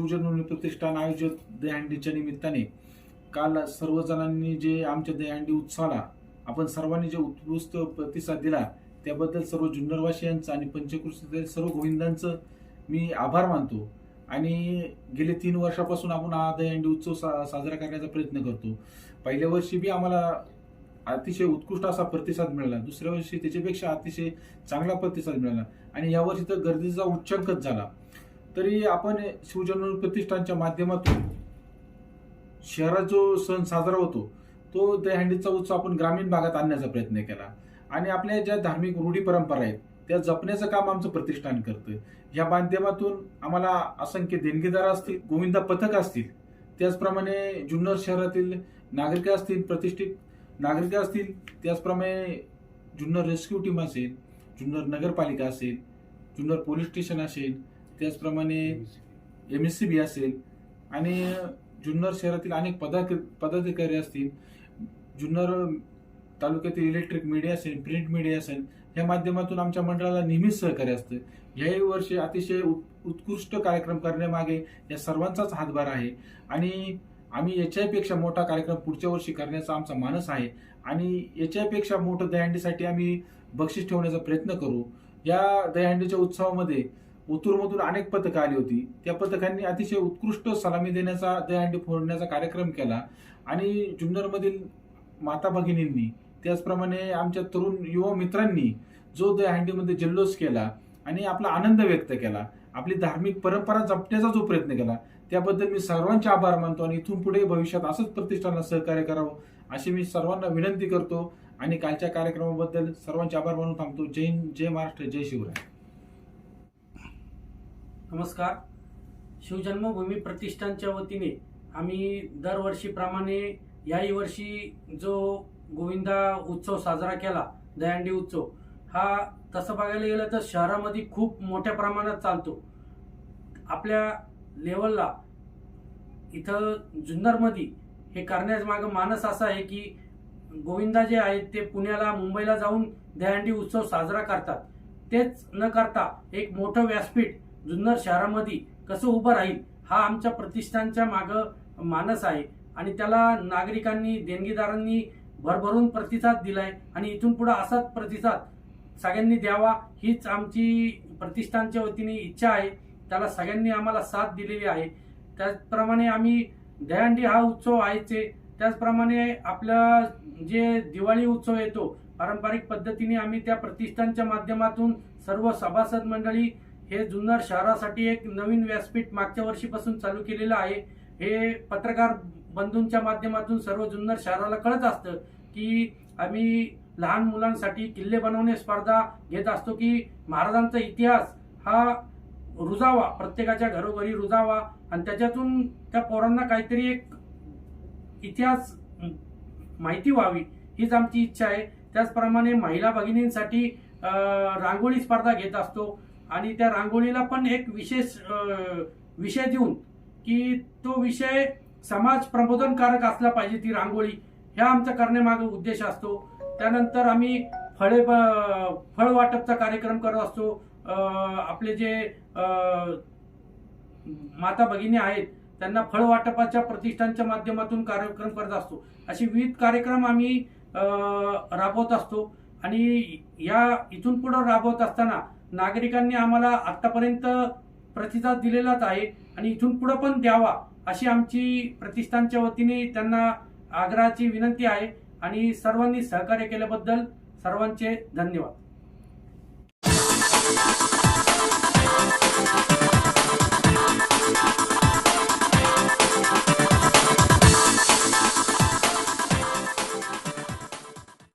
प्रतिष्ठान आयोजित दहीहंडीच्या निमित्ताने काल सर्वजणांनी जे आमच्या दहीहंडी उत्सवाला आपण सर्वांनी जे उत्कृष्ट प्रतिसाद दिला त्याबद्दल सर्व जुन्नरवासियांचं आणि पंचकृषीतील सर्व गोविंदांचं मी आभार मानतो. आणि गेले तीन वर्षापासून आपण हा दहीहंडी उत्सव सा साजरा करण्याचा प्रयत्न करतो. पहिल्या वर्षी बी आम्हाला अतिशय उत्कृष्ट असा प्रतिसाद मिळाला. दुसऱ्या वर्षी त्याच्यापेक्षा अतिशय चांगला प्रतिसाद मिळाला. आणि यावर्षी तर गर्दीचा उच्चांकच झाला. तरी आपण शिवजन्म प्रतिष्ठानच्या माध्यमातून शहरात जो सण साजरा होतो तो दहीहंडीचा उत्सव आपण ग्रामीण भागात आणण्याचा प्रयत्न केला. आणि आपल्या ज्या धार्मिक रूढी परंपरा आहेत त्या जपण्याचं काम आमचं प्रतिष्ठान करतं या माध्यमातून आम्हाला असंख्य देणगीदार असतील गोविंदा पथक असतील त्याचप्रमाणे जुन्नर शहरातील नागरिक असतील प्रतिष्ठित नागरिक असतील त्याचप्रमाणे जुन्नर रेस्क्यू टीम असेल जुन्नर नगरपालिका असेल जुन्नर पोलीस स्टेशन असेल त्याचप्रमाणे एम एस सी बी असेल आणि जुन्नर शहरातील अनेक पदाक पदाधिकारी असतील जुन्नर तालुक्यातील इलेक्ट्रिक मीडिया असेल प्रिंट मीडिया असेल या माध्यमातून आमच्या मंडळाला नेहमीच सहकार्य असतं. याही वर्षी अतिशय उत्कृष्ट कार्यक्रम करण्यामागे या सर्वांचाच हातभार आहे. आणि आम्ही याच्यापेक्षा मोठा कार्यक्रम पुढच्या वर्षी करण्याचा आमचा मानस आहे. आणि याच्यापेक्षा मोठं दहीहंडीसाठी आम्ही बक्षीस ठेवण्याचा प्रयत्न करू. या दहीहंडीच्या उत्सवामध्ये ओतूरमधून अनेक पथकं आली होती. त्या पथकांनी अतिशय उत्कृष्ट सलामी देण्याचा दहीहंडी फोडण्याचा कार्यक्रम केला. आणि जुन्नरमधील माता भगिनींनी त्याचप्रमाणे आमच्या तरुण युवा मित्रांनी जो दहीहंडीमध्ये जल्लोष केला आणि आपला आनंद व्यक्त केला. आपली धार्मिक परंपरा जपण्याचा जो प्रयत्न केला त्याबद्दल मी सर्वांचे आभार मानतो आणि इथून पुढे भविष्यात असंच प्रतिष्ठानला सहकार्य करावं अशी मी सर्वांना विनंती करतो. आणि कालच्या कार्यक्रमाबद्दल सर्वांचे आभार मानून थांबतो. जय हिंद जय महाराष्ट्र जय शिवराय. नमस्कार. शिवजन्मभूमी प्रतिष्ठानच्या वतीने आम्ही दरवर्षीप्रमाणे याही वर्षी जो गोविंदा उत्सव साजरा केला दयांडी उत्सव हा तसं बघायला गेलं तर शहरामध्ये खूप मोठ्या प्रमाणात चालतो. आपल्या लेवलला इथं जुन्नरमध्ये हे करण्यामागं मानस असा आहे की गोविंदा जे आहेत ते पुण्याला मुंबईला जाऊन दयांडी उत्सव साजरा करतात. तेच न करता एक मोठं व्यासपीठ जुन्नर शहरामध्ये कसं उभं राहील हा आमच्या प्रतिष्ठानच्या मागं मानस आहे. आणि त्याला नागरिकांनी देणगीदारांनी भरभरून प्रतिसाद दिलाय. आणि इथून पुढे असाच प्रतिसाद सगळ्यांनी द्यावा हीच आमची प्रतिष्ठानच्या वतीने इच्छा आहे. त्याला सगळ्यांनी आम्हाला साथ दिलेली आहे. त्याचप्रमाणे आम्ही दहीहंडी हा उत्सव आहेच. त्याचप्रमाणे आपला जे दिवाळी उत्सव येतो पारंपरिक पद्धतीने आम्ही त्या प्रतिष्ठानच्या माध्यमातून सर्व सभासद मंडळी हे जुन्नर शहरासाठी एक नवीन व्यासपीठ मागच्या वर्षीपासून चालू केलेलं आहे. हे पत्रकार बंधूंच्या माध्यमातून सर्व जुन्नर शहराला कळत असतं की आम्ही लहान मुलांसाठी किल्ले बनवणे स्पर्धा घेत असतो की महाराजांचा इतिहास हा रुजावा प्रत्येकाच्या घरोघरी रुजावा आणि त्याच्यातून त्या पोरांना काहीतरी एक इतिहास माहिती व्हावी हीच आमची इच्छा आहे. त्याचप्रमाणे महिला भगिनींसाठी रांगोळी स्पर्धा घेत असतो. आणि त्या रांगोळीला पण एक विशेष विषय देऊन की तो विषय समाज प्रबोधनकारक असला पाहिजे ती रांगोळी. ह्या आमचा करण्यामागे उद्देश असतो. त्यानंतर आम्ही फळे ब- फळ वाटपचा कार्यक्रम करत असतो. आपले जे माता भगिनी आहेत त्यांना फळ वाटपाच्या प्रतिष्ठानच्या माध्यमातून कार्यक्रम करत असतो. असे विविध कार्यक्रम आम्ही राबवत असतो. आणि या इथून पुढे राबवत असताना नागरिकांनी आम्हाला आतापर्यंत प्रतिसाद दिलेलाच आहे आणि इथून पुढे पण द्यावा अशी आमची प्रतिष्ठानच्या वतीने त्यांना आग्रहाची विनंती आहे आणि सर्वांनी सहकार्य केल्याबद्दल सर्वांचे धन्यवाद.